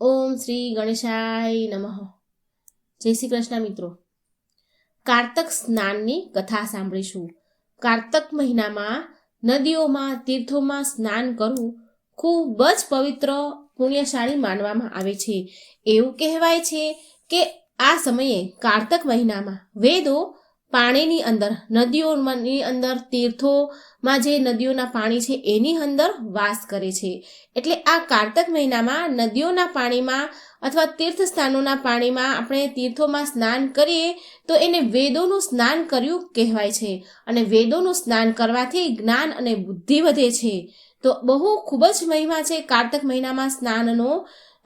ઓમ શ્રી ગણેશાય નમઃ. જય શ્રી કૃષ્ણ મિત્રો. કારતક સ્નાનની કથા સાંભળીશું. કારતક મહિનામાં નદીઓમાં, તીર્થોમાં સ્નાન કરવું ખૂબ જ પવિત્ર, પુણ્યશાળી માનવામાં આવે છે. એવું કહેવાય છે કે આ સમયે કારતક મહિનામાં વેદો પાણીની અંદર નદીઓની અંદર, તીર્થોમાં જે નદીઓના પાણી છે એની અંદર વાસ કરે છે. એટલે આ કારતક મહિનામાં નદીઓના પાણીમાં અથવા તીર્થ સ્થાનોના પાણીમાં આપણે તીર્થોમાં સ્નાન કરીએ તો એને વેદોનું સ્નાન કર્યું કહેવાય છે. અને વેદોનું સ્નાન કરવાથી જ્ઞાન અને બુદ્ધિ વધે છે. તો બહુ ખૂબ જ મહિમા છે કારતક મહિનામાં સ્નાનનો.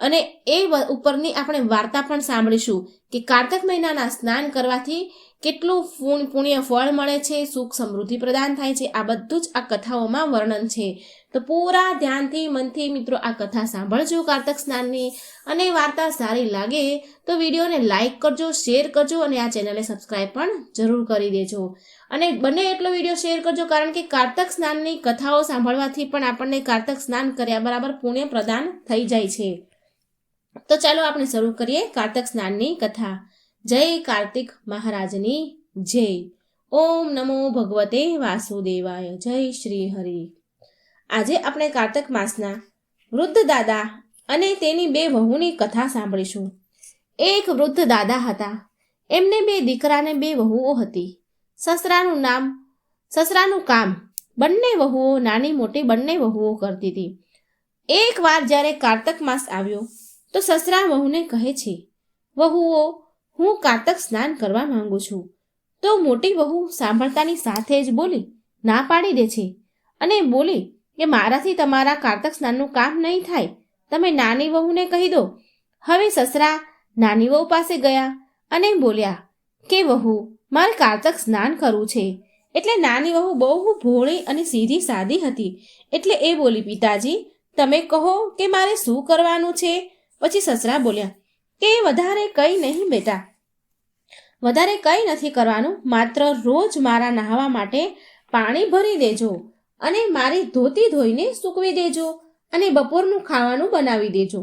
અને એ ઉપરની આપણે વાર્તા પણ સાંભળીશું કે કારતક મહિનાના સ્નાન કરવાથી કેટલું પુણ- પુણ્ય ફળ મળે છે, સુખ સમૃદ્ધિ પ્રદાન થાય છે, આ બધું જ આ કથાઓમાં વર્ણન છે. તો પૂરા ધ્યાનથી, મનથી મિત્રો આ કથા સાંભળજો કારતક સ્નાનની. અને વાર્તા સારી લાગે તો વિડીયોને લાઇક કરજો, શેર કરજો અને આ ચેનલને સબસ્ક્રાઈબ પણ જરૂર કરી દેજો. અને બને એટલો વીડિયો શેર કરજો કારણ કે કારતક સ્નાનની કથાઓ સાંભળવાથી પણ આપણને કારતક સ્નાન કર્યા બરાબર પુણ્ય પ્રદાન થઈ જાય છે. તો ચાલો આપણે શરૂ કરીએ કારતક સ્નાનની કથા. જય કાર્તિક મહારાજની જય. ઓમ નમો ભગવતે વાસુદેવાય, જય શ્રી હરિ. આજે આપણે કાર્તક માસના વૃદ્ધ દાદા અને તેની બે વહુની કથા સાંભળીશું. એક વૃદ્ધ દાદા હતા. એમને બે દીકરાને બે વહુઓ હતી. સસરાનું નામ, સસરાનું કામ બંને વહુઓ, નાની મોટી બંને વહુઓ કરતી હતી. એકવાર જ્યારે કારતક માસ આવ્યો, તો સસરા વહુને કહે છે, વહુઓ હું કારતક સ્નાન કરવા માંગુ છું. તો મોટી વહુ સાંભળતાની સાથે જ બોલી, ના પાડી દે છે. અને બોલી કે, મારાથી તમારા કારતક સ્નાનનું કામ નહીં થાય. તમે નાની વહુને કહી દો. હવે સસરા નાની વહુ પાસે ગયા અને બોલ્યા, કે વહુ, મારે કારતક સ્નાન કરવું છે. એટલે નાની વહુ બહુ ભોળી અને સીધી સાદી હતી. એટલે એ બોલી, પિતાજી, તમે કહો કે મારે શું કરવાનું છે? પછી સસરા બોલ્યા કે વધારે કંઈ નહીં બેટા. વધારે કંઈ નથી કરવાનું. માત્ર રોજ મારા નહાવા માટે પાણી ભરી દેજો અને મારી ધોતી ધોઈને સૂકવી દેજો અને બપોરનું ખાવાનું બનાવી દેજો.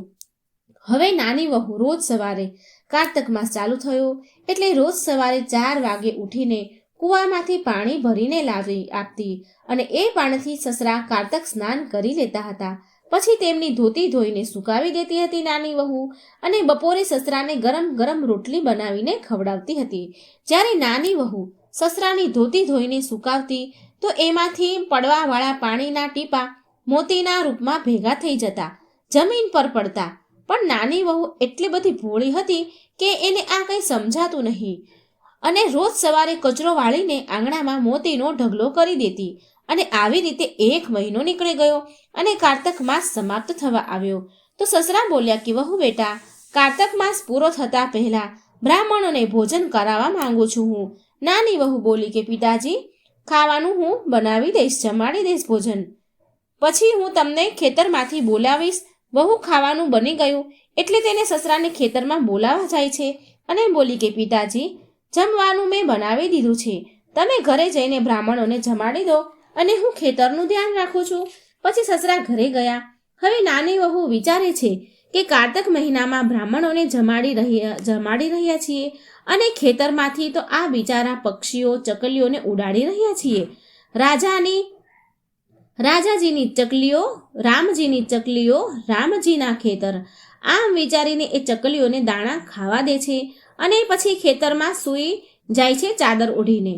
હવે નાની વહુ રોજ સવારે કારતક માસ ચાલુ થયો એટલે રોજ સવારે ચાર વાગે ઉઠીને કૂવામાંથી પાણી ભરીને લાવી આપતી અને એ પાણીથી સસરા કારતક સ્નાન કરી લેતા હતા. પછી તેમની ધોતી ધોઈને સુકાવી દેતી હતી નાની વહુ અને બપોરે સસરાને ગરમ ગરમ રોટલી બનાવીને ખવડાવતી હતી. જ્યારે નાની વહુ સસરાની ધોતી ધોઈને સુકાવતી, તો એમાંથી પડવાવાળા પાણીના ટીપા મોતીના રૂપમાં ભેગા થઈ જતા, જમીન પર પડતા. પણ નાની વહુ એટલી બધી ભોળી હતી કે એને આ કંઈ સમજાતું નહીં. અને રોજ સવારે કચરો વાળીને આંગણામાં મોતીનો ઢગલો કરી દેતી. અને આવી રીતે એક મહિનો નીકળી ગયો અને કારતક માસ સમાપ્ત થવા આવ્યો. તો સસરા બોલ્યા કે, વહુ બેટા, કારતક માસ પૂરો થતા પહેલા બ્રાહ્મણોને ભોજન કરાવવા માંગુ છું હું. નાની વહુ બોલી કે, પિતાજી, ખાવાનું હું બનાવી દઈશ, જમાડી દઈશ ભોજન. પછી હું તમને ખેતરમાંથી બોલાવીશ. વહુ ખાવાનું બની ગયું એટલે તેને સસરાને ખેતરમાં બોલાવા જાય છે અને બોલી કે, પિતાજી, જમવાનું મેં બનાવી દીધું છે. તમે ઘરે જઈને બ્રાહ્મણોને જમાડી દો. અને હું ખેતરનું ધ્યાન રાખું છું. પછી સસરા ઘરે ગયા. હવે નાની વહુ વિચારે છે કે કારતક મહિનામાં બ્રાહ્મણોને જમાડી રહ્યા જમાડી રહ્યા છીએ અને ખેતરમાંથી તો આ બિચારા પક્ષીઓ, ચકલીઓને ઉડાડી રહ્યા છીએ. રાજાની, રાજાજીની ચકલીઓ, રામજીની ચકલીઓ, રામજીના ખેતર. આમ વિચારીને એ ચકલીઓને દાણા ખાવા દે છે અને પછી ખેતરમાં સૂઈ જાય છે ચાદર ઓઢીને.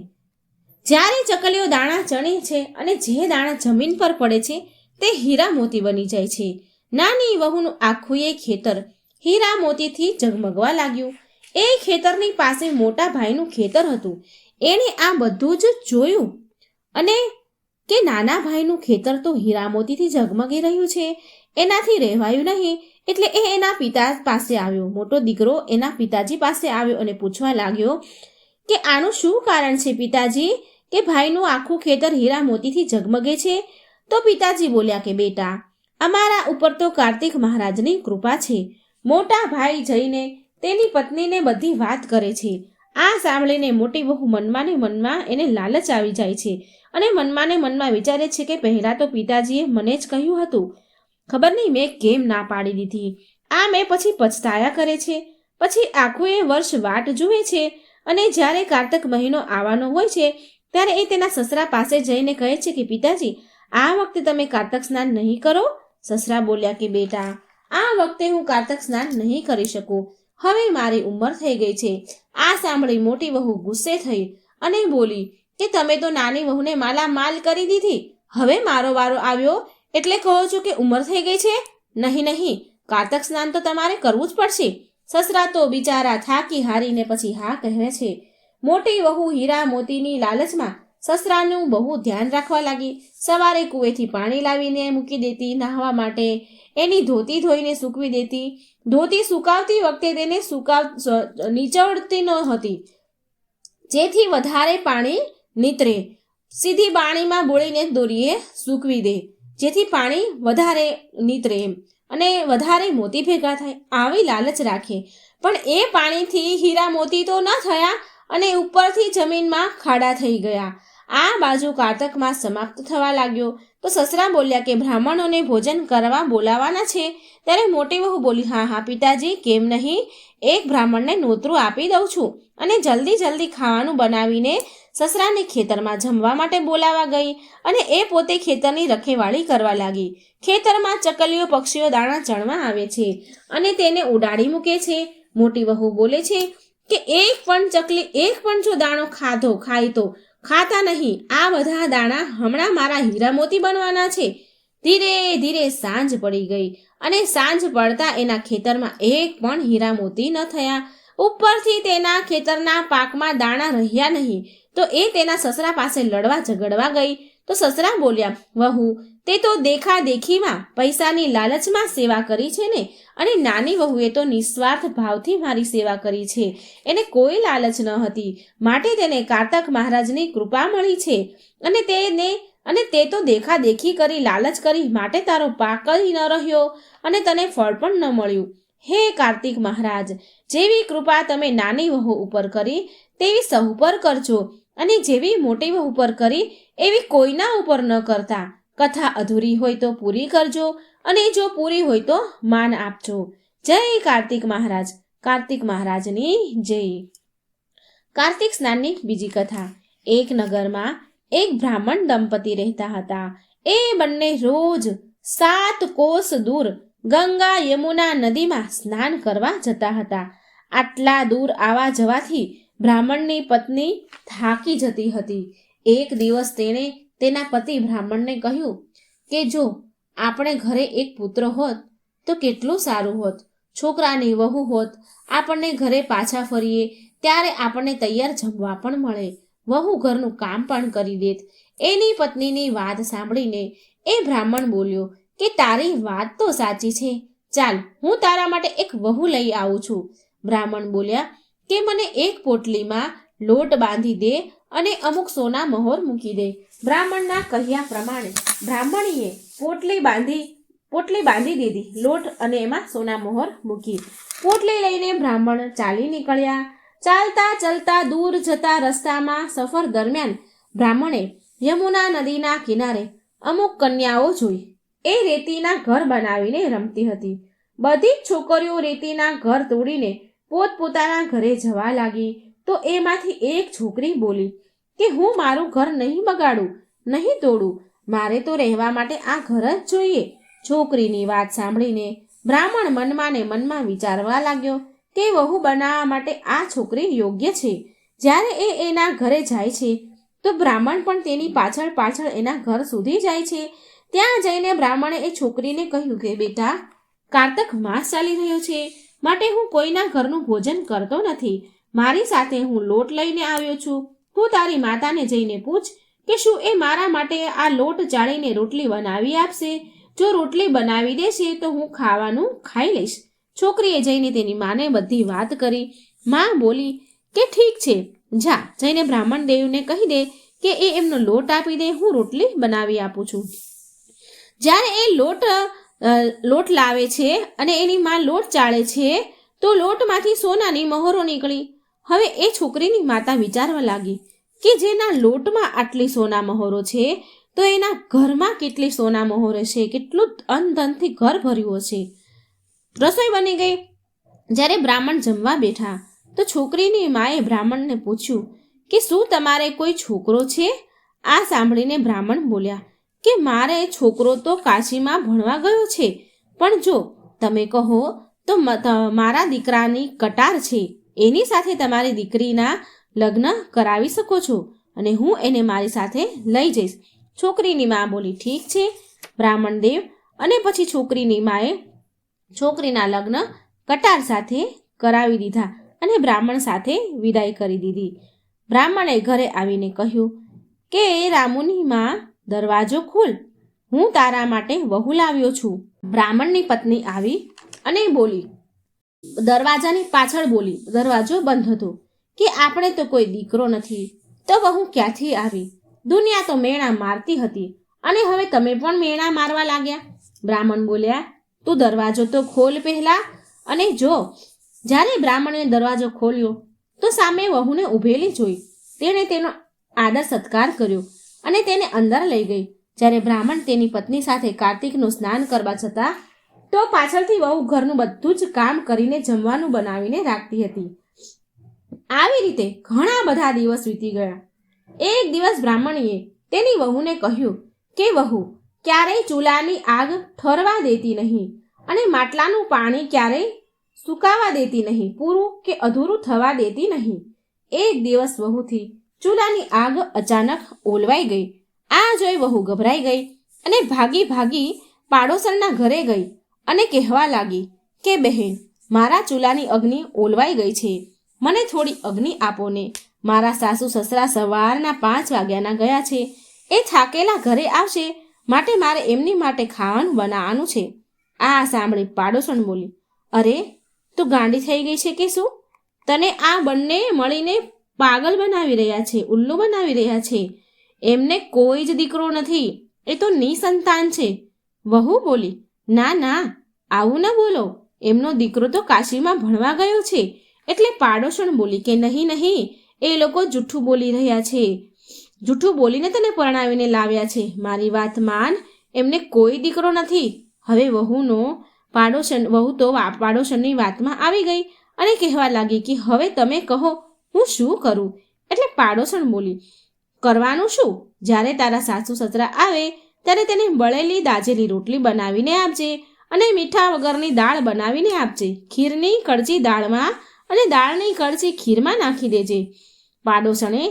જ્યારે ચકલીઓ દાણા ચણે છે અને જે દાણા જમીન પર પડે છે, તે હીરા મોતી બની જાય છે. નાની વહુનું આખું એ ખેતર હીરા મોતીથી ઝગમગવા લાગ્યું. એ ખેતરની પાસે મોટા ભાઈનું ખેતર હતું. એણે આ બધું જ જોયું અને કે નાના ભાઈનું ખેતર તો હીરા મોતીથી ઝગમગી રહ્યું છે. એનાથી રહેવાયું નહીં, એટલે એ એના પિતા પાસે આવ્યો. મોટો દીકરો એના પિતાજી પાસે આવ્યો અને પૂછવા લાગ્યો કે આનું શું કારણ છે પિતાજી? કે ભાઈનું આખું ખેતર હીરા મોતીથી ઝગમગે છે? તો પિતાજી બોલ્યા કે, બેટા, અમારા ઉપર તો કાર્તિક મહારાજની કૃપા છે. મોટા ભાઈ જઈને તેની પત્નીને બધી વાત કરે છે. આ સાંભળીને મોટી બહુ મનમાં મનમાં એને લાલચ આવી જાય છે. અને મનમાં મનમાં વિચારે છે કે પહેલાં તો પિતાજીએ મને જ કહ્યું હતું. ખબર નહીં મેં કેમ ના પાડી દીધી. આ મેં પછી પછતાયા કરે છે. પછી આખું એ વર્ષ વાટ જુએ છે. અને જ્યારે કાર્તક મહિનો આવવાનો હોય છે, ત્યારે એ તેના સસરા પાસે જઈને કહે છે કે, પિતાજી, આ વખતે તમે કાર્તક સ્નાન નહીં કરો? સસરા બોલ્યા કે, બેટા, આ વખતે હું કાર્તક સ્નાન નહીં કરી શકું. હવે મારી ઉંમર થઈ ગઈ છે. આ સાંભળી મોટી વહુ ગુસ્સે થઈ અને બોલી કે, તમે તો નાની વહુને માલા માલ કરી દીધી. હવે મારો વારો આવ્યો એટલે કહો છો કે, ઉંમર થઈ ગઈ છે? નહીં નહીં. કાર્તક સ્નાન તો તમારે કરવું જ પડશે. સસરા તો બિચારા થાકી હારીને પછી હા કહે છે. મોટી વહુ હીરા મોતીની લાલચમાં સસરાનું બહુ ધ્યાન રાખવા લાગી. સવારે કુવેથી પાણી લાવીને મૂકી દેતી, નહાવા માટે એની ધોતી ધોઈને સૂકવી દેતી. ધોતી સુકાવતી વખતે તેને સુકાવ નીચવડતી ન હતી. જેથી વધારે પાણી નીતરે. સીધી પાણીમાં બોળીને દોરીએ સૂકવી દે. જેથી પાણી વધારે નીતરે એમ. અને વધારે મોતી ભેગા થાય આવી લાલચ રાખે. પણ એ પાણીથી હીરા મોતી તો ન થયા અને ઉપરથી જમીનમાં ખાડા થઈ ગયા. આ બાજુ કારતક માસ સમાપ્ત થવા લાગ્યો. તો સસરા બોલ્યા કે બ્રાહ્મણોને ભોજન કરવા બોલાવાના છે. ત્યારે મોટી વહુ બોલી, હા હા, પિતાજી, કેમ નહીં? એક બ્રાહ્મણને નોતરું આપી દઉં છું. અને જલ્દી જલ્દી ખાવાનું બનાવીને સસરાને ખેતરમાં જમવા માટે બોલાવા ગઈ અને એ પોતે ખેતરની રખેવાળી કરવા લાગી. ખેતરમાં ચકલીઓ, પક્ષીઓ, દાણા ચણવા આવે છે અને તેને ઉડાડી મૂકે છે. મોટી વહુ બોલે છે કે, એક પણ ચકલી, એક પણ જો દાણો ખાધો, ખાય તો? ખાતા નહીં. આ બધા દાણા હમણાં મારા હીરા મોતી બનવાના છે. ધીરે ધીરે સાંજ પડી ગઈ અને સાંજ પડતા એના ખેતરમાં એક પણ હીરા મોતી ન થયા. ઉપરથી તેના ખેતરના પાકમાં દાણા રહ્યા નહીં. તો એ તેના સસરા પાસે લડવા ઝઘડવા ગઈ. તો સસરા બોલ્યા, વહુ, તે તો દેખા દેખીમાં પૈસાની લાલચમાં સેવા કરી છે ને? અને નાની વહુએ તો નિસ્વાર્થ ભાવથી મારી સેવા કરી છે. એને કોઈ લાલચ ન હતી. માટે તેને કારતક મહારાજની કૃપા મળી છે. અને તેને, અને તે તો દેખા દેખી કરી લાલચ કરી માટે તારો પાક જ ન રહ્યો. અને તને ફળ પણ ન મળ્યું. હે કાર્તિક મહારાજ, જેવી કૃપા તમે નાની વહુ ઉપર કરી તેવી સહ ઉપર કરજો અને જેવી મોટી વહુ ઉપર કરી એવી કોઈના ઉપર ન કરતા. કથા અધૂરી હોય તો પૂરી કરજો અને જો પૂરી હોય તો માન આપજો. જય કાર્તિક મહારાજ. કાર્તિક મહારાજની જય. કાર્તિક સ્નાનની બીજી કથા. એક નગરમાં એક બ્રાહ્મણ દંપતી રહેતા હતા. એ બંને રોજ સાત કોસ દૂર ગંગા યમુના નદીમાં સ્નાન કરવા જતા હતા. આટલા દૂર આવા જવાથી બ્રાહ્મણની પત્ની થાકી જતી હતી. એક દિવસ તેણે તેના પતિ બ્રાહ્મણને કહ્યું કે, જો આપણે ઘરે એક પુત્ર હોત, તો કેટલું સારું હોત. છોકરાની વહુ હોત, આપણને ઘરે પાછા ફરીએ, ત્યારે આપણને તૈયાર જમવા પણ મળે. વહુ ઘરનું કામ પણ કરી દેત. એની પત્નીની વાત સાંભળીને એ બ્રાહ્મણ બોલ્યો કે, તારી વાત તો સાચી છે. ચાલ, હું તારા માટે એક વહુ લઈ આવું છું. બ્રાહ્મણ બોલ્યા કે મને એક પોટલીમાં લોટ બાંધી દે અને અમુક સોના મહોર મૂકી દે. બ્રાહ્મણના કહ્યા પ્રમાણે બ્રાહ્મણીએ પોટલી બાંધી પોટલી બાંધી દીધી, લોટ અને એમાં સોના મહોર મૂકી. પોટલી લઈને બ્રાહ્મણ ચાલી નીકળ્યા. ચાલતા ચાલતા દૂર જતા રસ્તામાં સફર દરમિયાન બ્રાહ્મણે યમુના નદીના કિનારે અમુક કન્યાઓ જોઈ. એ રેતીના ઘર બનાવીને રમતી હતી. બધી જ છોકરીઓ રેતીના ઘર તોડીને પોતપોતાના ઘરે જવા લાગી તો એમાંથી એક છોકરી બોલી, કે હું મારું ઘર નહીં બગાડું, નહીં તોડું. મારે તો રહેવા માટે આ ઘર જ જોઈએ. છોકરીની વાત સાંભળીને બ્રાહ્મણ મનમાં ને મનમાં વિચારવા લાગ્યો કે વહુ બનાવવા માટે આ છોકરી યોગ્ય છે. જ્યારે એ એના ઘરે જાય છે, તો બ્રાહ્મણ પણ તેની પાછળ પાછળ એના ઘર સુધી જાય છે. ત્યાં જઈને બ્રાહ્મણે એ છોકરીને કહ્યું કે, બેટા, કારતક માસ ચાલી રહ્યો છે. માટે હું કોઈના ઘરનું ભોજન કરતો નથી. મારી સાથે હું લોટ લઈને આવ્યો છું. હું તારી માતાને જઈને પૂછ કે શું એ મારા માટે આ લોટ ચાળીને રોટલી બનાવી આપશે? જો રોટલી બનાવી દેશે તો હું ખાવાનું ખાઈ લઈશ. છોકરીએ જઈને તેની માને બધી વાત કરી. માં બોલી, કે ઠીક છે. જા, જઈને બ્રાહ્મણ દેવને કહી દે કે એ એમનો લોટ આપી દે. હું રોટલી બનાવી આપું છું. જ્યારે એ લોટ લોટ લાવે છે અને એની માં લોટ ચાળે છે, તો લોટમાંથી સોનાની મહોરો નીકળી. હવે એ છોકરીની માતા વિચારવા લાગી કે જેના લોટમાં આટલી સોના મહોરો છે, તો એના ઘરમાં કેટલી સોના મહોરો છે, કેટલું અનધનથી ઘર ભર્યું હશે. રસોઈ બની ગઈ. જ્યારે બ્રાહ્મણ જમવા બેઠા, તો છોકરીની માએ બ્રાહ્મણને પૂછ્યું કે શું તમારે કોઈ છોકરો છે? આ સાંભળીને બ્રાહ્મણ બોલ્યા કે મારે છોકરો તો કાશીમાં ભણવા ગયો છે. પણ જો તમે કહો તો મારા દીકરાની કટાર છે. એની સાથે તમારી દીકરીના લગ્ન કરાવી શકો છો અને હું એને મારી સાથે લઈ જઈશ. છોકરીની મા બોલી, ઠીક છે, બ્રાહ્મણ દેવ. અને પછી છોકરીની માએ છોકરીના લગ્ન કટાર સાથે કરાવી દીધા અને બ્રાહ્મણ સાથે વિદાય કરી દીધી. બ્રાહ્મણે ઘરે આવીને કહ્યું કે રામુની માં દરવાજો ખોલ. હું તારા માટે વહુ લાવ્યો છું. બ્રાહ્મણની પત્ની આવી અને બોલી, દરવાજાની પાછળ બોલી. દરવાજો બંધ હતો. કે આપણે તો કોઈ દીકરો નથી, તો વહુ ક્યાંથી આવી? દુનિયા તો મેણા મારતી હતી અને હવે તમે પણ મેણા મારવા લાગ્યા. બ્રાહ્મણ બોલ્યા, તું દરવાજો તો ખોલ પહેલા અને જો. જ્યારે બ્રાહ્મણે દરવાજો ખોલ્યો, તો સામે વહુને ઊભેલી જોઈ. તેણે તેનો આદર સત્કાર કર્યો. અને તેને અંદર લઈ ગઈ. જ્યારે બ્રાહ્મણ તેની પત્ની સાથે કાર્તિકનું સ્નાન કરવા જતા, તો પાછળથી વહુ ઘરનું બધું જ કામ કરીને જમવાનું બનાવીને રાખતી હતી. આવી રીતે ઘણા બધા દિવસ વીતી ગયા. એક દિવસ બ્રાહ્મણીએ તેની વહુને કહ્યું કે, વહુ, ક્યારેય ચૂલાની આગ ઠરવા દેતી નહીં અને માટલાનું પાણી ક્યારેય સુકાવા દેતી નહીં, પૂરું કે અધૂરું થવા દેતી નહીં. એક દિવસ વહુથી ચૂલાની આગ અચાનક ઓલવાઈ ગઈ. આ જોઈ વહુ ગભરાઈ ગઈ અને ભાગી ભાગી પાડોશણના ઘરે ગઈ અને કહેવા લાગી કે, બહેન, મારા ચૂલાની અગ્નિ ઓલવાઈ ગઈ છે. મને થોડી અગ્નિ આપો ને. મારા સાસુ સસરા સવારના પાંચ વાગ્યાના ગયા છે. એ થાકેલા ઘરે આવશે. માટે મારે એમની માટે ખાવાનું બનાવવાનું છે. આ સાંભળી પાડોશણ બોલી, અરે, તું ગાંડી થઈ ગઈ છે કે શું? તને આ બંને મળીને પાગલ બનાવી રહ્યા છે, ઉલ્લુ બનાવી રહ્યા છે. એમને કોઈ જ દીકરો નથી, એ તો નિસંતાન છે. વહુ બોલી, ના ના, આવું ના બોલો. એમનો દીકરો તો કાશીમાં ભણવા ગયો છે. એટલે પાડોશણ બોલી કે, નહીં નહીં, એ લોકો જૂઠું બોલી રહ્યા છે. જૂઠું બોલીને તને પરણાવીને લાવ્યા છે. મારી વાત માન, એમને કોઈ દીકરો નથી. હવે વહુનો પાડોશન, વહુ તો પાડોશનની વાતમાં આવી ગઈ અને કહેવા લાગી કે, હવે તમે કહો હું શું કરું? એટલે પાડોશણ બોલી, કરવાનું શું? જ્યારે તારા સાસુ સસરા આવે, ત્યારે તેને બળેલી દાજેલી રોટલી બનાવીને આપજે અને મીઠા વગરની દાળ બનાવીને આપજે. ખીરની કળજી દાળમાં અને દાળની કળજી ખીરમાં નાખી દેજે. પાડોશણે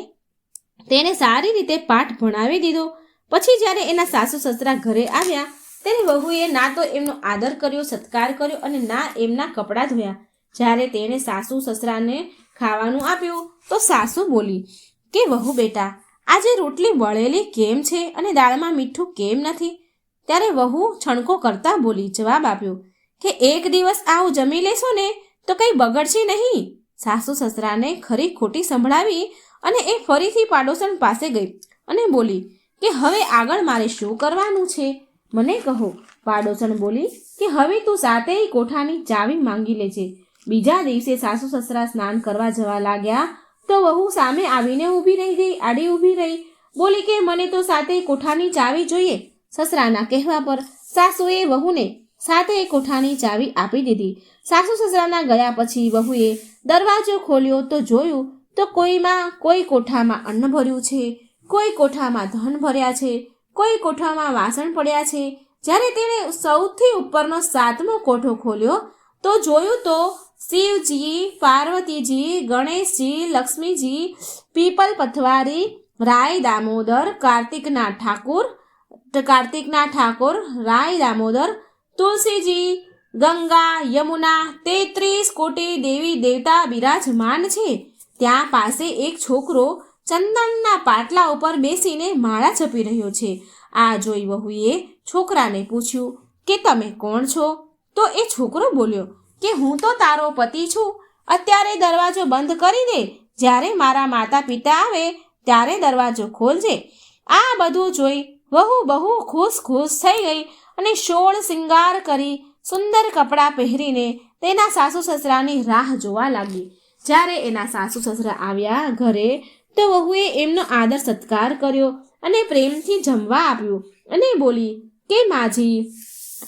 તેને સારી રીતે પાઠ ભણાવી દીધો. પછી જ્યારે એના સાસુ સસરા ઘરે આવ્યા તેની વહુએ ના તો એમનો આદર કર્યો, સત્કાર કર્યો અને ના એમના કપડાં ધોયા. જ્યારે તેણે સાસુ સસરાને ખાવાનું આપ્યું તો સાસુ બોલી, કે વહુ બેટા, આજે રોટલી વળેલી કેમ છે અને દાળમાં મીઠું કેમ નથી? ત્યારે વહુ છણકો કરતા બોલી, જવાબ આપ્યો, કે એક દિવસ આવું જમી લેશો ને તો કંઈ બગડશે નહીં. સાસુ સસરાને ખરી ખોટી સંભળાવી અને એ ફરીથી પાડોશન પાસે ગઈ અને બોલી, કે હવે આગળ મારે શું કરવાનું છે? મને કહો પાડોશણ બોલી, કે હવે તું સાતેય કોઠાની ચાવી માંગી લેજે. બીજા દિવસે સાસુ સસરા સ્નાન કરવા જવા લાગ્યા તો વહુ સામે આવીને ઊભી રહી ગઈ, આડી ઊભી રહી. બોલી કે, મને તો સાતેય કોઠાની ચાવી જોઈએ. સસરાના કહેવા પર સાસુએ વહુને સાતેય કોઠાની ચાવી આપી દીધી. સાસુ સસરાના ગયા પછી વહુએ દરવાજો ખોલ્યો તો જોયું તો કોઈમાં કોઈ કોઠામાં અન્ન ભર્યું છે, કોઈ કોઠામાં ધન ભર્યા છે, કોઈ કોઠામાં વાસણ પડ્યા છે. જ્યારે તેણે સૌથી ઉપરનો સાતમો કોઠો ખોલ્યો તો જોયું તો શિવજી, પાર્વતીજી, ગણેશજી, લક્ષ્મીજી, પીપલ પથવારી, રાય દામોદર કાર્તિકના ઠાકુર કાર્તિકના ઠાકોર, રાય દામોદર, તુલસીજી, ગંગા, યમુના, તેત્રીસ કોટી દેવી દેવતા બિરાજમાન છે. ત્યાં પાસે એક છોકરો ચંદનના પાટલા ઉપર બેસીને માળા જપી રહ્યો છે. આ જોઈ વહુએ છોકરાને પૂછ્યું, કે તમે કોણ છો? તો એ છોકરો બોલ્યો કે હું તો તારો પતિ છું. અત્યારે દરવાજો બંધ કરી દે. જ્યારે મારા માતા પિતા આવે, ત્યારે દરવાજો ખોલજે. આ બધું જોઈ વહુ બહુ ખુશ ખુશ થઈ ગઈ અને સોળ શિંગાર કરી સુંદર કપડાં પહેરીને તેના સાસુ સસરાની રાહ જોવા લાગી. જ્યારે એના સાસુ સસરા આવ્યા ઘરે, તો વહુએ એમનો આદર સત્કાર કર્યો અને પ્રેમથી જમવા આપ્યું અને બોલી, કે માજી,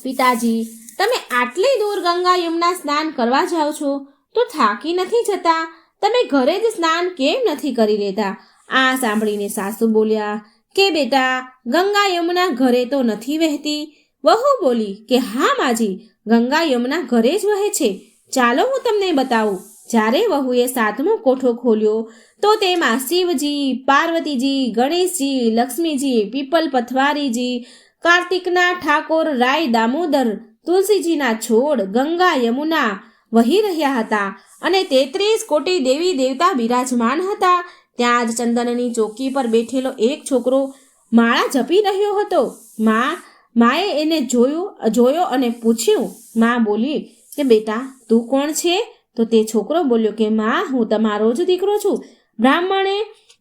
પિતાજી તમે આટલી દૂર ગંગા યમુના સ્નાન કરવા જાઓ છો, તો થાકી નથી જતા. તમે ઘરે જ સ્નાન કેમ નથી કરી લેતા? આ સાંભળીને સાસુ બોલ્યા, કે બેટા, ગંગા યમુના ઘરે તો નથી વહેતી? વહુ બોલી કે હા માજી, ગંગા યમુના ઘરે જ વહે છે. ચાલો હું તમને બતાવું. જ્યારે વહુએ સાતમો કોઠો ખોલ્યો, તો તેમાં શિવજી, પાર્વતીજી, ગણેશજી, લક્ષ્મીજી, પીપલ પથવારીજી, કાર્તિકના ઠાકોર, રાય, દામોદર તુલસીજીના છોડ, ગંગા, યમુના વહી રહ્યા હતા અને તેત્રીસ કોટી દેવી દેવતા બિરાજમાન હતા. ત્યાં જ ચંદનની ચોકી પર બેઠેલો એક છોકરો માળા જપી રહ્યો હતો. મા, માએ એને જોયું, જોયો અને પૂછ્યું, મા બોલી કે બેટા, તું કોણ છે? તો તે છોકરો બોલ્યો કે, માં, હું તમારો જ દીકરો છું. બ્રાહ્મણે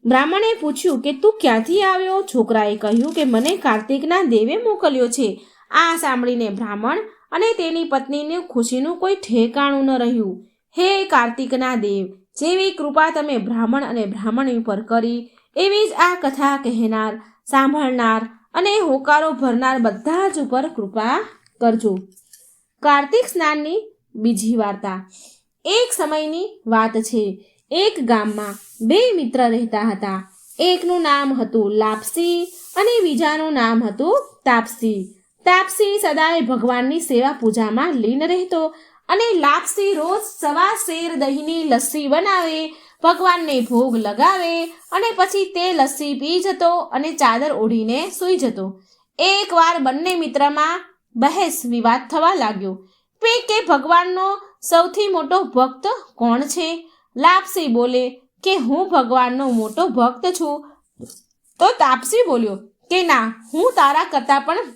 બ્રાહ્મણે પૂછ્યું કે, તું ક્યાંથી આવ્યો? છોકરાએ કહ્યું કે, મને કાર્તિકના દેવે મોકલ્યો છે. આ સાંભળીને બ્રાહ્મણ અને તેની પત્નીને ખુશીનું કોઈ ઠેકાણું ન રહ્યું. હે કાર્તિકના દેવ, જેવી કૃપા તમે બ્રાહ્મણ અને બ્રાહ્મણી ઉપર કરી, એવી જ આ કથા કહેનાર, સાંભળનાર અને હોકારો ભરનાર બધા જ ઉપર કૃપા કરજો. કાર્તિક સ્નાનની બીજી વાર્તા. એક સમયની વાત છે. એક ગામમાં બે મિત્ર રહેતા હતા. એકનું નામ હતું લાપસી અને બીજાનું નામ હતું તાપસી. તાપસી સદાય ભગવાનની સેવા પૂજામાં લીન રહેતો અને લાપસી રોજ સવા શેર દહીંની લસ્સી બનાવે, ભગવાનને ભોગ લગાવે અને પછી તે લસ્સી પી જતો અને ચાદર ઓઢીને સૂઈ જતો. એકવાર બંને મિત્રમાં બહેસ વિવાદ થવા લાગ્યો. પે કે ભગવાનનો સૌથી મોટો ભક્ત કોણ છે? લાપસી બોલે કે હું ભગવાનનો મોટો ભક્ત છું. તો તાપસી બોલ્યો કે ના, હું તારા કરતાં પણ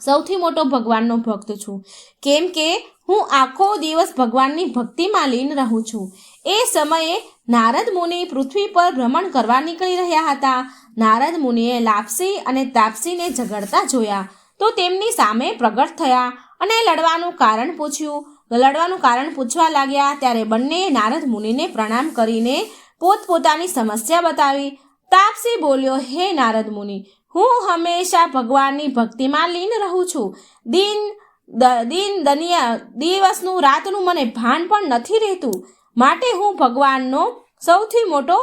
સૌથી મોટો ભગવાનનો ભક્ત છું. કેમ કે હું આખો દિવસ ભગવાનની ભક્તિમાં લીન રહું છું. એ સમયે નારદ મુનિ પૃથ્વી પર ભ્રમણ કરવા નીકળી રહ્યા હતા. નારદ મુનિએ લાપસી અને તાપસીને ઝઘડતા જોયા. તો તેમની સામે પ્રગટ થયા અને લડવાનું કારણ પૂછ્યું. લડવાનું કારણ પૂછવા લાગ્યા ત્યારે બંને નારદ મુનિને પ્રણામ કરીને પોતપોતાની સમસ્યા બતાવી. તાપસી બોલ્યો, હે નારદ મુનિ હું હંમેશા ભગવાનની ભક્તિમાં લીન રહું છું. દિન દિન દનિયા, દિવસનું, રાતનું મને ભાન પણ નથી રહેતું. માટે હું ભગવાનનો સૌથી મોટો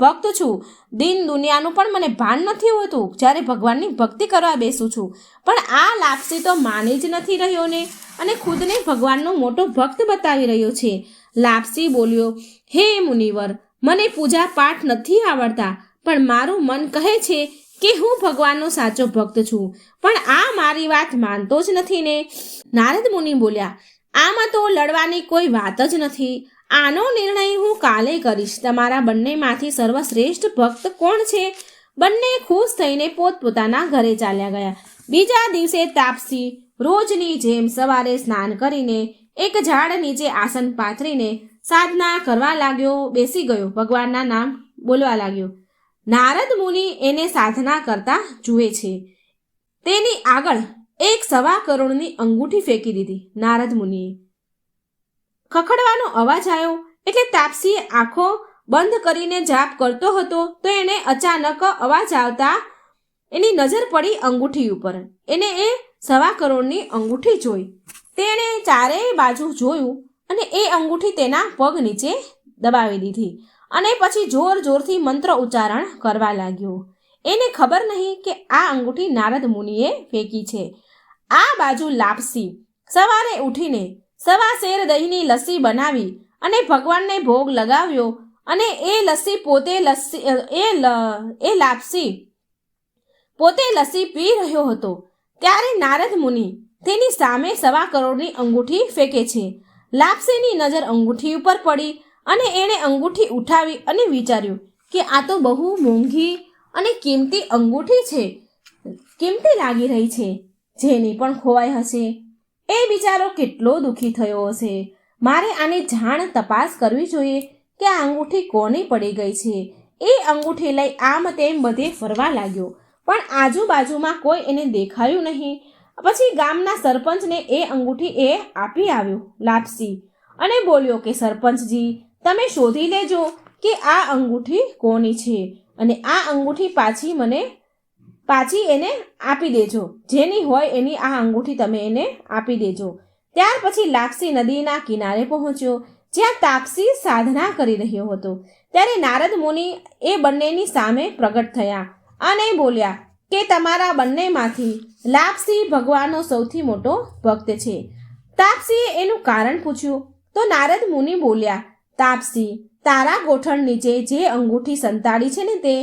ભક્ત છું. દિન દુનિયાનું પણ મને ભાન નથી હોતું. જ્યારે ભગવાનની ભક્તિ કરવા બેસું છું. પણ આ લાપસી તો માની જ નથી રહ્યો ને. અને ખુદને ભગવાનનો મોટો ભક્ત બતાવી રહ્યો છે. લાપસી બોલ્યો, હે મુનિવર, મને પૂજા પાઠ નથી આવડતા. પણ મારું મન કહે છે કે હું ભગવાનનો સાચો ભક્ત છું? પણ આ મારી વાત માનતો જ નથી ને. નારદ મુનિ બોલ્યા, આમાં તો લડવાની કોઈ વાત જ નથી. આનો નિર્ણય હું કાલે કરીશ. તમારા બંનેમાંથી સર્વશ્રેષ્ઠ ભક્ત કોણ છે? બંને ખુશ થઈને પોતપોતાના ઘરે ચાલ્યા ગયા. બીજા દિવસે તાપસી રોજની જેમ સવારે સ્નાન કરીને એક ઝાડ નીચે આસન પાથરીને સાધના કરવા લાગ્યો, બેસી ગયો. ભગવાનના નામ બોલવા લાગ્યો. નારદ મુનિ એને સાધના કરતા જુએ છે. તેની આગળ એક સવા કરોડની અંગૂઠી ફેંકી દીધી નારદ મુનિએ. ખખડવાનો અવાજ આવ્યો એટલે તાપસીએ આંખો બંધ કરીને જાપ કરતો હતો તો એને અચાનક અવાજ આવતા એની નજર પડી અંગૂઠી ઉપર. એને એ સવા કરોડની અંગૂઠી જોઈ. તેણે ચારેય બાજુ જોયું અને એ અંગૂઠી તેના પગ નીચે દબાવી દીધી. અને પછી જોર જોરથી મંત્ર ઉચ્ચારણ કરવા લાગ્યો. એને ખબર નહીં કે આ અંગૂઠી નારદ મુનિએ ફેંકી છે. આ બાજુ લાપસી. સવારે ઉઠીને સવા શેર દહીંની લસ્સી બનાવી અને ભગવાનને ભોગ લગાવ્યો અને એ લસ્સી પોતે લસ્સી એ એ લાપસી પોતે લસ્સી પી રહ્યો હતો. ત્યારે નારદ મુનિ તેની સામે સવા કરોડની અંગૂઠી ફેંકે છે. લાપસીની નજર અંગૂઠી ઉપર પડી અને એણે અંગૂઠી ઉઠાવી અને વિચાર્યું કે આ તો બહુ મોંઘી અને કિંમતી અંગૂઠી છે. કિંમતી લાગી રહી છે. જેની પણ ખોવાઈ હશે. એ બિચારો કેટલો દુઃખી થયો હશે. મારે આની જાણ તપાસ કરવી જોઈએ કે આ અંગૂઠી કોની પડી ગઈ છે. એ અંગૂઠી લઈ આમ તેમ બધે ફરવા લાગ્યો. પણ આજુબાજુમાં કોઈ એને દેખાયું નહીં. પછી ગામના સરપંચને એ અંગૂઠી એ આપી આવ્યો, લાપસી. અને બોલ્યો કે, સરપંચજી તમે શોધી લેજો કે આ અંગૂઠી કોની છે અને આ અંગૂઠી પાછી મને, પાછી એને આપી દેજો. જેની હોય એની આ અંગૂઠી તમે એને આપી દેજો. ત્યાર પછી લાપસી નદીના કિનારે પહોંચ્યો, જ્યાં તાપસી સાધના કરી રહ્યો હતો. ત્યારે નારદ મુનિ એ બંનેની સામે પ્રગટ થયા અને બોલ્યા, કે તમારા બંનેમાંથી લાપસી ભગવાનનો સૌથી મોટો ભક્ત છે. તાપસીએ એનું કારણ પૂછ્યું. તો નારદ મુનિ બોલ્યા તાપસી, તારા ગોઠણ નીચે જે અંગૂઠી સંતાડી છે ને તે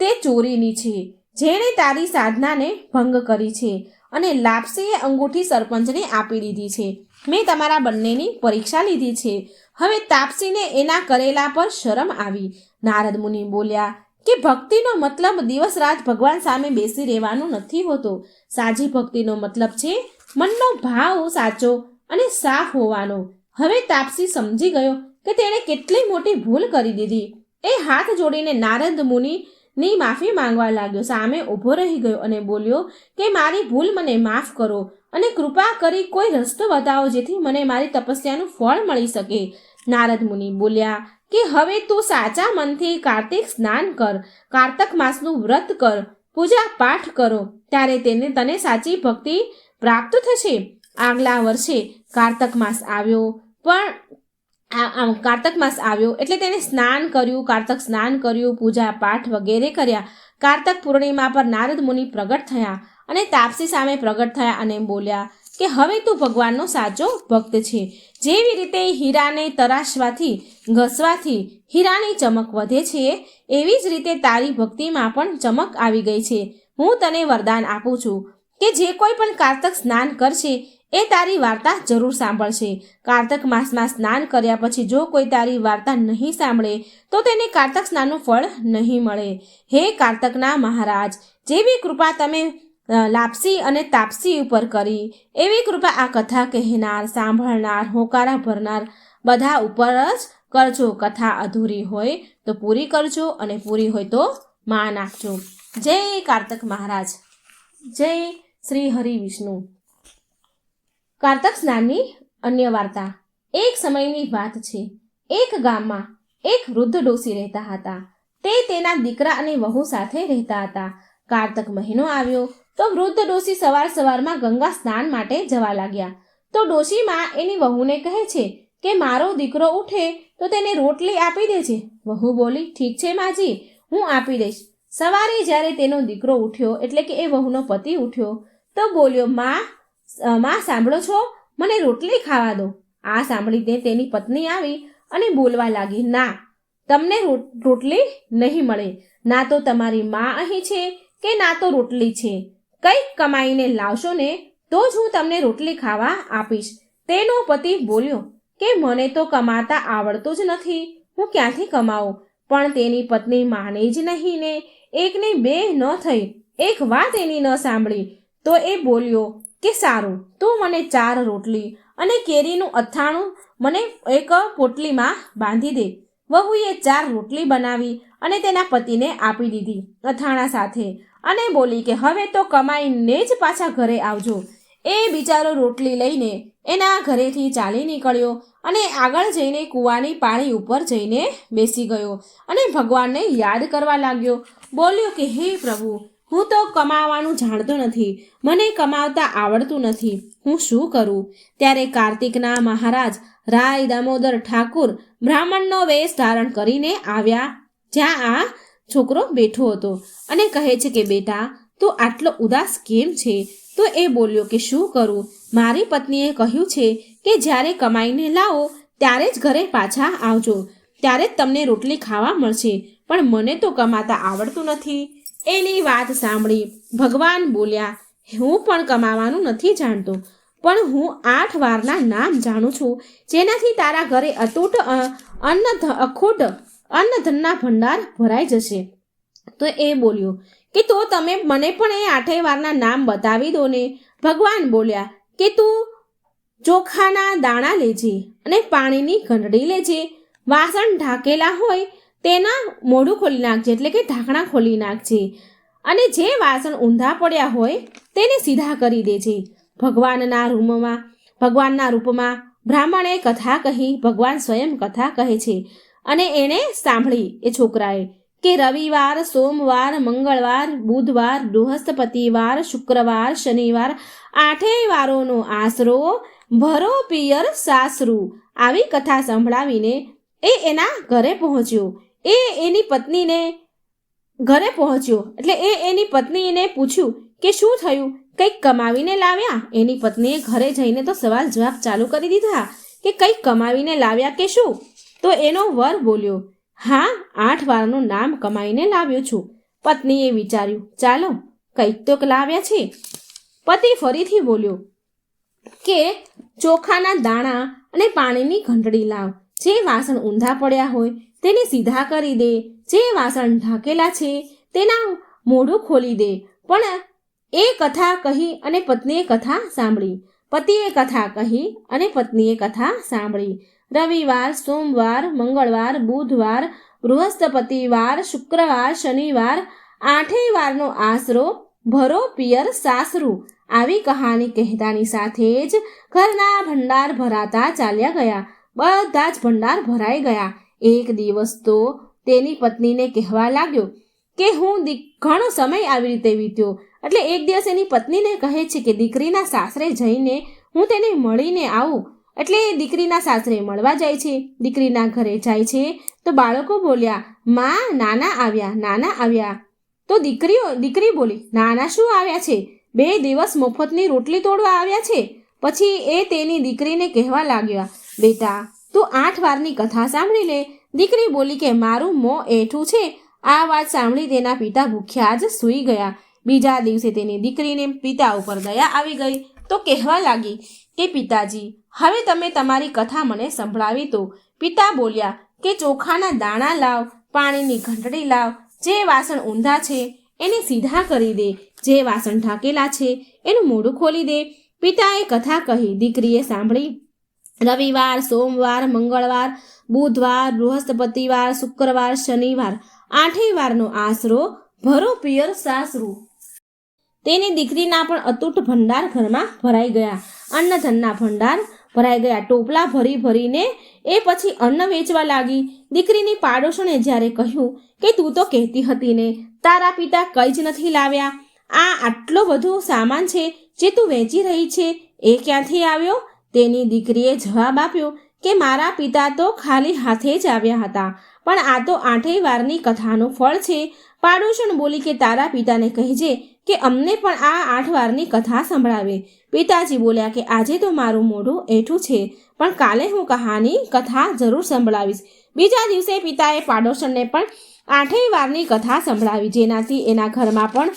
તે ચોરીની છે. જેણે તારી સાધનાને ભંગ કરી છે અને લાપસીએ અંગૂઠી સરપંચને આપી દીધી છે. મેં તમારા બંનેની પરીક્ષા લીધી છે. હવે તાપસીને એના કરેલા પર શરમ આવી. નારદ મુનિ બોલ્યા કે ભક્તિનો મતલબ દિવસ રાત ભગવાન સામે બેસી રહેવાનું નથી હોતો. સાચી ભક્તિનો મતલબ છે મનનો ભાવ સાચો અને સાફ હોવાનો. હવે તાપસી સમજી ગયો કે તેણે કેટલી મોટી ભૂલ કરી દીધી. એ હાથ જોડીને નારદ મુનિની માફી માંગવા લાગ્યો. સામે ઊભો રહી ગયો અને બોલ્યો કે મારી ભૂલ મને માફ કરો અને કૃપા કરી કોઈ રસ્તો બતાવો જેથી મને મારી તપસ્યાનું ફળ મળી શકે. નારદ મુનિ બોલ્યા કે હવે તું સાચા મનથી કાર્તિક સ્નાન કર, કાર્તક માસનું વ્રત કર, પૂજા પાઠ કરો. ત્યારે તેને તને સાચી ભક્તિ પ્રાપ્ત થશે. આગલા વર્ષે કાર્તક માસ આવ્યો. પણ આમ કારતક માસ આવ્યો એટલે તેણે સ્નાન કર્યું, કારતક સ્નાન કર્યું, પૂજા પાઠ વગેરે કર્યા. કારતક પૂર્ણિમા પર નારદ મુનિ પ્રગટ થયા અને તાપસી સામે પ્રગટ થયા અને બોલ્યા કે, હવે તું ભગવાનનો સાચો ભક્ત છે. જેવી રીતે હીરાને તરાશવાથી, ઘસવાથી હીરાની ચમક વધે છે, એવી જ રીતે તારી ભક્તિમાં પણ ચમક આવી ગઈ છે. હું તને વરદાન આપું છું કે જે કોઈ પણ કારતક સ્નાન કરશે એ તારી વાર્તા જરૂર સાંભળશે. કારતક માસમાં સ્નાન કર્યા પછી જો કોઈ તારી વાર્તા નહીં સાંભળે, તો તેને કારતક સ્નાનનું ફળ નહીં મળે. હે કારતકના મહારાજ, જેવી કૃપા તમે લાપસી અને તાપસી ઉપર કરી, એવી કૃપા આ કથા કહેનાર, સાંભળનાર, હોકારા ભરનાર બધા ઉપર જ કરજો. કથા અધૂરી હોય તો પૂરી કરજો અને પૂરી હોય તો માન નાખજો જય કારતક મહારાજ. જય શ્રી હરિ વિષ્ણુ કાર્તક સ્નાનની અન્ય વાર્તા. એક સમયની વાત છે. એક ગામમાં એક વૃદ્ધ ડોસી રહેતા હતા. તે તેના દીકરા અને વહુ સાથે રહેતા હતા. કારતક મહિનો આવ્યો તો વૃદ્ધ ડોસી સવાર સવારમાં ગંગા સ્નાન માટે જવા લાગ્યા. તો ડોશીમાં એની વહુને કહે છે કે, મારો દીકરો ઉઠે તો તેને રોટલી આપી દેજે. વહુ બોલી, ઠીક છે માજી, હું આપી દઈશ. સવારે જ્યારે તેનો દીકરો ઉઠ્યો એટલે કે એ વહુનો પતિ ઉઠ્યો તો બોલ્યો, માં માં સાંભળો છો? મને રોટલી ખાવા દો. આ સાંભળીને તેની પત્ની આવી અને બોલવા લાગી, ના, તમને રોટલી નહીં મળે. ના તો તમારી માં અહીં છે કે ના તો રોટલી છે. કંઈક કમાઈને લાવશો ને તો જ હું તમને રોટલી ખાવા આપીશ. તેનો પતિ બોલ્યો, કે મને તો કમાતા આવડતું જ નથી. હું ક્યાંથી કમાવું પણ તેની પત્ની માને જ નહીં ને. એકની બે ન થઈ. એક વાત એની ન સાંભળી. તો એ બોલ્યો કે સારું? તું મને ચાર રોટલી અને કેરીનું અથાણું મને એક પોટલીમાં બાંધી દે. વહુએ ચાર રોટલી બનાવી અને તેના પતિને આપી દીધી અથાણા સાથે અને બોલી કે હવે તો કમાઈને જ પાછા ઘરે આવજો. એ બિચારો રોટલી લઈને એના ઘરેથી ચાલી નીકળ્યો અને આગળ જઈને કૂવાની પાણી ઉપર જઈને બેસી ગયો અને ભગવાનને યાદ કરવા લાગ્યો. બોલ્યો કે, હે પ્રભુ હું તો કમાવાનું જાણતો નથી. મને કમાવતા આવડતું નથી. હું શું કરું? ત્યારે કાર્તિકના મહારાજ રાય દામોદર ઠાકુર બ્રાહ્મણનો વેશ ધારણ કરીને આવ્યા. જ્યાં આ છોકરો બેઠો હતો અને કહે છે કે, બેટા, તું આટલો ઉદાસ કેમ છે? તો એ બોલ્યો કે, શું કરું? મારી પત્નીએ કહ્યું છે કે, જ્યારે કમાઈને લાવો, ત્યારે જ ઘરે પાછા આવજો. ત્યારે જ તમને રોટલી ખાવા મળશે. પણ મને તો કમાતા આવડતું નથી. એની વાત સાંભળી ભગવાન બોલ્યા, હું પણ કમાવાનું નથી જાણતો, પણ હું આઠ વારના નામ જાણું છું, જેનાથી તારા ઘરે અતૂટ અન્ન અખૂટ, અન્ન ધનના ભંડાર ભરાઈ જશે. તો એ બોલ્યો, કે તો તમે મને પણ એ આઠેય વારના નામ બતાવી દો ને. ભગવાન બોલ્યા, કે તું ચોખાના દાણા લેજે અને પાણીની ઘંટડી લેજે. વાસણ ઢાંકેલા હોય તેના મોઢું ખોલી નાખજે, એટલે કે ઢાંકણા ખોલી નાખજે. અને જે વાસણ ઊંધા પડ્યા હોય, તેને સીધા કરી દેજે. ભગવાનના રૂમમાં, ભગવાનના રૂપમાં બ્રાહ્મણે કથા કહી, ભગવાન સ્વયં કથા કહે છે. અને એણે સાંભળી એ છોકરાએ કે રવિવાર, સોમવાર, મંગળવાર, બુધવાર, બૃહસ્પતિવાર, શુક્રવાર, શનિવાર, આઠેય વારોનો આશરો, ભરો પિયર સાસરું, આવી કથા સંભળાવીને એ એના ઘરે પહોંચ્યો. એ એની પત્નીને ઘરે પહોંચ્યો. એટલે એ એની પત્નીને પૂછ્યું કે શું થયું? કંઈક કમાવીને લાવ્યા? એની પત્નીએ ઘરે જઈને તો સવાલ જવાબ ચાલુ કરી દીધા કે કંઈક કમાવીને લાવ્યા કે શું? તો એનો વર બોલ્યો, હા, આઠ વારનું નામ કમાઈને લાવ્યો છું. પત્નીએ વિચાર્યું, ચાલો, કંઈક તો લાવ્યા છે. પતિ ફરીથી બોલ્યો, કે ચોખાના દાણા અને પાણીની ઘંટડી લાવ. જે વાસણ ઊંધા પડ્યા હોય તેને સીધા કરી દે. જે વાસણ ઢાંકેલા છે તેના મોઢું ખોલી દે. પણ એ કથા કહી અને પત્નીએ કથા સાંભળી. પતિએ કથા કહી અને પત્નીએ કથા સાંભળી. રવિવાર, સોમવાર, મંગળવાર, બુધવાર, બૃહસ્પતિવાર, શુક્રવાર, શનિવાર આઠેય વારનો આશરો, ભરો પિયર સાસરું આવી કહાની કહેતાની સાથે જ ઘરના ભંડાર ભરાતા ચાલ્યા ગયા. બધા જ ભંડાર ભરાઈ ગયા. એક દિવસ તો તેની પત્નીને કહેવા લાગ્યો કે હું ઘણો સમય આવી રીતે વીત્યો. એટલે એક દિવસ એની પત્નીને કહે છે કે દીકરીના સાસરે જઈને હું તેને મળીને આવું. એટલે દીકરીના સાસરે મળવા જાય છે. દીકરીના ઘરે જાય છે તો બાળકો બોલ્યા, માં, નાના આવ્યા નાના આવ્યા. તો દીકરીઓ, દીકરી બોલી, નાના શું આવ્યા છે? બે દિવસ મફતની રોટલી તોડવા આવ્યા છે? પછી એ તેની દીકરીને કહેવા લાગ્યા, બેટા તું આઠ વારની કથા સાંભળી લે દીકરી બોલી કે, મારું મોં એઠું છે. આ વાત સાંભળી તેના પિતા ભૂખ્યા જ સૂઈ ગયા. બીજા દિવસે તેની દીકરીને પિતા ઉપર દયા આવી ગઈ. તો કહેવા લાગી કે, પિતાજી, હવે તમે તમારી કથા મને સંભળાવી તો પિતા બોલ્યા કે, ચોખાના દાણા લાવ, પાણીની ઘંટડી લાવ, જે વાસણ ઊંધા છે એને સીધા કરી દે, જે વાસણ ઢાંકેલા છે એનું મોઢું ખોલી દે. પિતાએ કથા કહી દીકરીએ સાંભળી રવિવાર, સોમવાર, મંગળવાર, બુધવાર, બૃહસ્પતિવાર, શુક્રવાર, શનિવાર આઠેય વારનો આશરો ભરો પિયર સાસરું. તેની દીકરીના પણ અતૂટ ભંડાર ઘરમાં ભરાઈ ગયા. અન્નધનના ભંડાર ભરાઈ ગયા. ટોપલા ભરી ભરીને એ પછી અન્ન વેચવા લાગી. દીકરીની પાડોશણે જ્યારે કહ્યું કે તું તો કહેતી હતી ને, તારા પિતા કંઈ જ નથી લાવ્યા. આ આટલો બધો સામાન છે જે તું વેચી રહી છે, એ ક્યાંથી આવ્યો? તેની દીકરીએ જવાબ આપ્યો કે મારા પિતા તો ખાલી હાથે જ આવ્યા હતા, પણ આ તો આઠેય વારની કથાનું ફળ છે. પાડોશણ બોલી કે તારા પિતાને કહેજે કે અમને પણ આ આઠ વારની કથા સંભળાવે. પિતાજી બોલ્યા કે આજે તો મારું મોઢું એઠું છે, પણ કાલે હું કહાની કથા જરૂર સંભળાવીશ. બીજા દિવસે પિતાએ પાડોશણને પણ આઠેય વારની કથા સંભળાવી, જેનાથી એના ઘરમાં પણ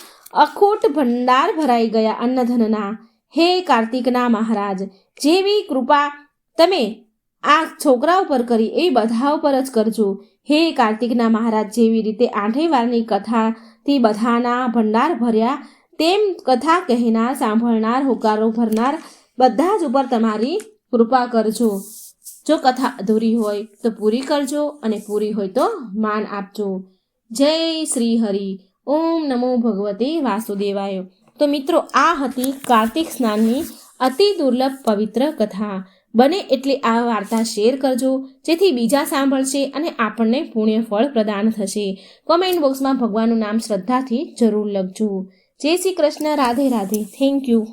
અખૂટ ભંડાર ભરાઈ ગયા અન્નધનના. હે કાર્તિકના મહારાજ, જેવી કૃપા તમે આ છોકરા ઉપર કરી, એ બધા ઉપર જ કરજો. હે કાર્તિકના મહારાજ, જેવી રીતે આઠે વારની કથાથી બધાના ભંડાર ભર્યા, તેમ કથા કહેનાર, સાંભળનાર, હોકારો ભરનાર બધા જ ઉપર તમારી કૃપા કરજો. જો કથા અધૂરી હોય તો પૂરી કરજો અને પૂરી હોય તો માન આપજો. જય શ્રી હરિ. ઓમ નમો ભગવતે વાસુદેવાય. તો મિત્રો, આ હતી કાર્તિક સ્નાનની અતિ દુર્લભ પવિત્ર કથા. બને એટલે આ વાર્તા શેર કરજો, જેથી બીજા સાંભળશે અને આપણને પુણ્ય ફળ પ્રદાન થશે. કોમેન્ટ બોક્સમાં ભગવાનનું નામ શ્રદ્ધાથી જરૂર લખજો. જય શ્રી કૃષ્ણ, રાધે રાધે. Thank you